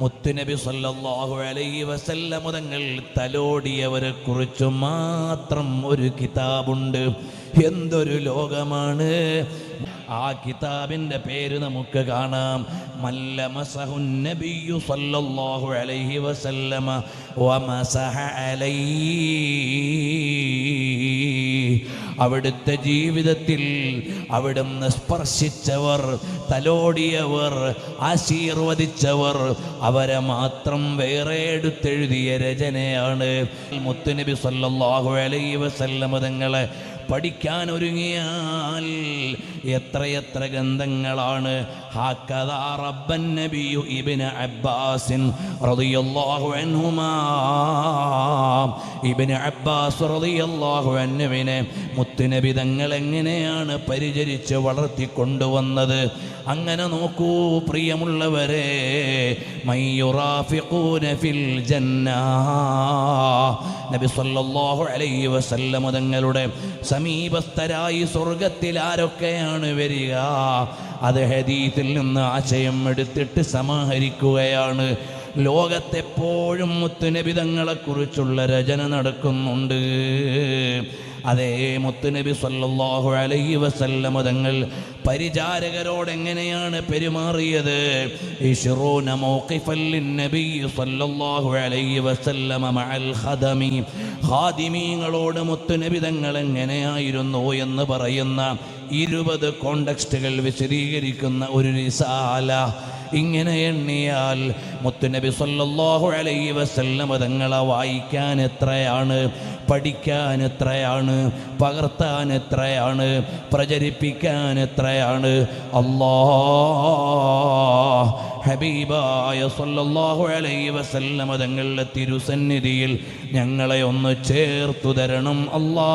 മുത്തുനബി സല്ലല്ലാഹു അലൈഹി വസല്ലമ തങ്ങൾ തലോടിയവരെ കുറിച്ച് മാത്രം ഒരു കിതാബുണ്ട്. എന്തൊരു ലോകമാണ്. ആ കിതാബിന്റെ പേര് നമുക്ക് കാണാം. മല്ലമസഹു നബിയു സല്ലല്ലാഹു അലൈഹി വസല്ലമ വമസഹ അലൈഹി അവിടുത്തെ ജീവിതത്തിൽ അവിടുന്ന് സ്പർശിച്ചവർ തലോടിയവർ ആശീർവദിച്ചവർ അവരെ മാത്രം വേറെ എടുത്തെഴുതിയ രചനയാണ്. മുത്തുനബി സല്ലാഹു അലൈഹി വസല്ലമ തങ്ങളെ പഠിക്കാൻ ഒരുങ്ങിയാൽ എത്രയെത്ര ഗന്ധങ്ങളാണ് റബ്ബൻ നബിയു അബ്ബാസിൻ റളിയല്ലാഹു അൻഹുമാ. ഇബ്നു അബ്ബാസ് റളിയല്ലാഹു അൻഹുവിനെ മുത്തുനബി തങ്ങൾ എങ്ങനെയാണ് പരിചരിച്ച് വളർത്തിക്കൊണ്ടുവന്നത്? അങ്ങനെ നോക്കൂ പ്രിയമുള്ളവരെ ഫിൽ ജന്ന. നബി സല്ലല്ലാഹു അലൈഹി വസല്ലം തങ്ങളുടെ സമീപസ്ഥരായി സ്വർഗത്തിൽ ആരൊക്കെയാണ് വരിക? അത് ഹദീത്തിൽ നിന്ന് ആശയം എടുത്തിട്ട് സമാഹരിക്കുകയാണ്. ലോകത്തെപ്പോഴും മുത്തുനബിതങ്ങളെക്കുറിച്ചുള്ള രചന നടക്കുന്നുണ്ട്. അതേ മുത്തുനബി സല്ലാഹു അലൈ വസല്ലമ തങ്ങൾ പരിചാരകരോട് എങ്ങനെയാണ് പെരുമാറിയത് ഹാദിമീങ്ങളോട് മുത്തുനബിതങ്ങൾ എങ്ങനെയായിരുന്നു എന്ന് പറയുന്ന ഇരുപത് കോണ്ടക്സ്റ്റുകൾ വിശദീകരിക്കുന്ന ഒരു റിസാല. ഇങ്ങനെ എണ്ണിയാൽ മുത്തുനബി സല്ലാഹു അലൈ വസല്ലം തങ്ങളെ വായിക്കാൻ എത്രയാണ് പഠിക്കാൻ എത്രയാണ് പകർത്താൻ എത്രയാണ് പ്രചരിപ്പിക്കാൻ എത്രയാണ്? അല്ലാ ഹബീബായ സല്ലല്ലാഹു അലൈഹി വസല്ലമ തങ്ങളുടെ തിരുസന്നിധിയിൽ ഞങ്ങളെ ഒന്ന് ചേർത്തു തരണം. അല്ലാ